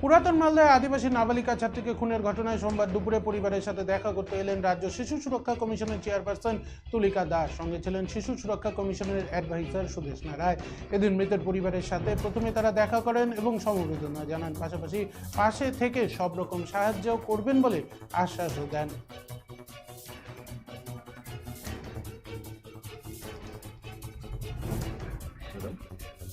পুরাতন মালদায় আদিবাসী নাবালিকা ছাত্রীকে খুনের ঘটনায় সোমবার দুপুরে পরিবারের সাথে দেখা করতে এলেন রাজ্য শিশু সুরক্ষা কমিশনের চেয়ারপারসন তুলিকা দাস। সঙ্গে ছিলেন শিশু সুরক্ষা কমিশনের অ্যাডভাইজার সুদেশনা রায় এদিন মৃতের পরিবারের সাথে প্রথমে তারা দেখা করেন এবং সমবেদনা জানান। পাশাপাশি পাশে থেকে সব রকম সাহায্য করবেন বলে আশ্বাসও দেন।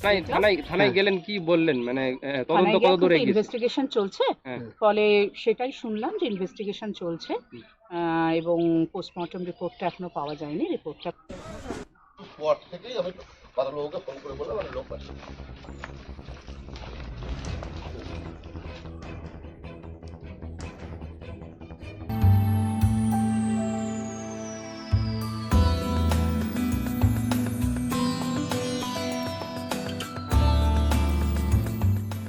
থানায় থানায় থানায় গেলেন কি বললেন? মানে তদন্ত কত দূরে গেছে ইনভেস্টিগেশন চলছে। হ্যাঁ। ফলে সেটাই শুনলাম যে ইনভেস্টিগেশন চলছে। আহ, এবং পোস্টমর্টম রিপোর্টটা এখনও পাওয়া যায়নি রিপোর্টটা পর থেকেই আমি বাদলবাবুকে ফোন করে বললাম লোক পাচ্ছি